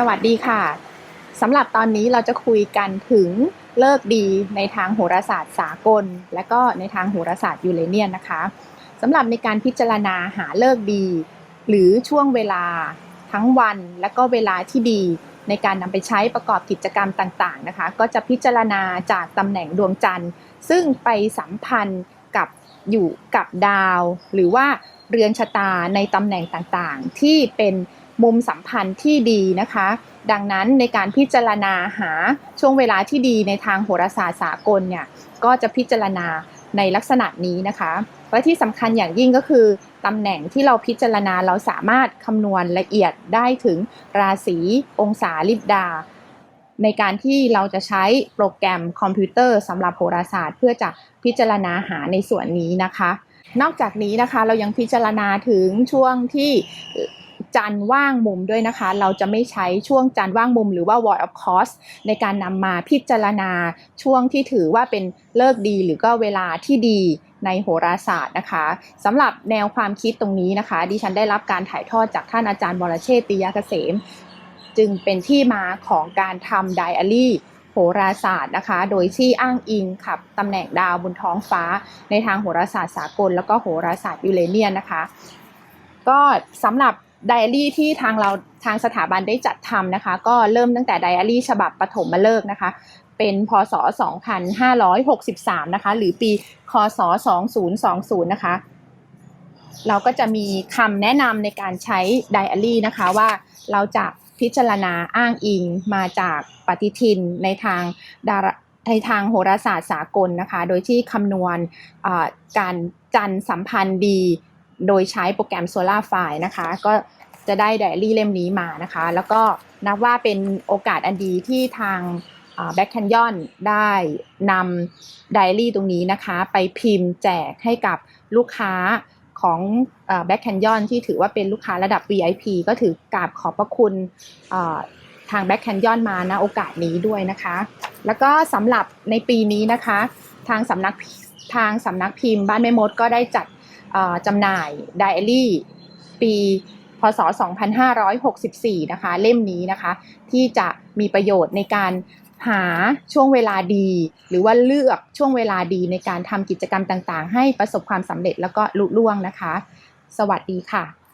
สวัสดีค่ะสำหรับตอนนี้เราจะคุยกันถึงเลิกดีในทางโหราศาสตร์สากล และก็ในทางโหราศาสตร์ยูเรเนียนนะคะสำหรับในการพิจารณาหาเลิกดี หรือช่วงเวลาทั้งวันและก็เวลาที่ดีในการนำไปใช้ประกอบกิจกรรมต่างๆนะคะ ก็จะพิจารณาจากตำแหน่งดวงจันทร์ ซึ่งไปสัมพันธ์กับอยู่กับดาว หรือว่าเรือนชะตาในตำแหน่งต่างๆ ที่เป็น มุมสัมพันธ์ที่ดีนะคะ ดังนั้นในการพิจารณาหาช่วงเวลาที่ดีในทางโหราศาสตร์สากลเนี่ยก็จะพิจารณาในลักษณะนี้นะคะและที่สำคัญอย่างยิ่งก็คือตำแหน่งที่เราพิจารณาเราสามารถคำนวณละเอียดได้ถึงราศีองศาลิบดา ในการที่เราจะใช้โปรแกรมคอมพิวเตอร์สำหรับโหราศาสตร์ เพื่อจะพิจารณาหาในส่วนนี้นะคะ นอกจากนี้นะคะเรายังพิจารณาถึงช่วงที่ จันว่างมุมด้วยนะคะ เราจะไม่ใช้ช่วงจันว่างมุมหรือว่า void of course ในการนำมาพิจารณาช่วงที่ถือว่าเป็นเลิกดีหรือก็เวลาที่ดีในโหราศาสตร์นะคะสำหรับแนวความคิดตรงนี้นะคะ ดิฉันได้รับการถ่ายทอดจากท่านอาจารย์วรเชษติยเกษม จึงเป็นที่มาของการทำไดอารี่โหราศาสตร์นะคะ โดยที่อ้างอิงกับตำแหน่งดาวบนท้องฟ้า ในทางโหราศาสตร์สากล แล้วก็โหราศาสตร์ยูเรเนียนนะคะ ก็สำหรับ ไดอารี่ที่ทางเราทางสถาบันได้จัดทำนะคะ ก็เริ่มตั้งแต่ไดอารี่ฉบับปฐมฤกษ์นะคะ เป็นพศ 2563 นะคะ หรือปี คศ 2020 นะคะ เราก็จะมีคำแนะนำในการใช้ไดอารี่นะคะว่าเราจะพิจารณาอ้างอิงมาจากปฏิทินในทางดาราในทางโหราศาสตร์สากลนะคะ โดยที่คำนวณการจันทร์สัมพันธ์ดี โดยใช้โปรแกรม Solar f i นะคะ ก็จะได้ไดอารี่เล่มนี้มานะคะ แล้วก็นับว่าเป็นโอกาสอันดีที่ทางแบ็คแคนยอนได้นำไดอารี่ตรงนี้นะคะ ไปพิมพ์แจกให้กับลูกค้าของแบ็คแคนยอนที่ถือว่าเป็นลูกค้าระดับ VIP ก็ถือกราบขอบพระคุณทางแบ็คแคนยอนมาณโอกาสนี้ด้วยนะคะ แล้วก็สำหรับในปีนี้นะคะ ทางสำนักทางสำนักพิมพ์บ้านแม่มดก็ได้จัด จำหน่ายไดอารี่ปีพศ 2564 นะคะ เล่มนี้นะคะ ที่จะมีประโยชน์ในการหาช่วงเวลาดี หรือว่าเลือกช่วงเวลาดีในการทำกิจกรรมต่างๆ ให้ประสบความสำเร็จแล้วก็ลุล่วงนะคะ สวัสดีค่ะ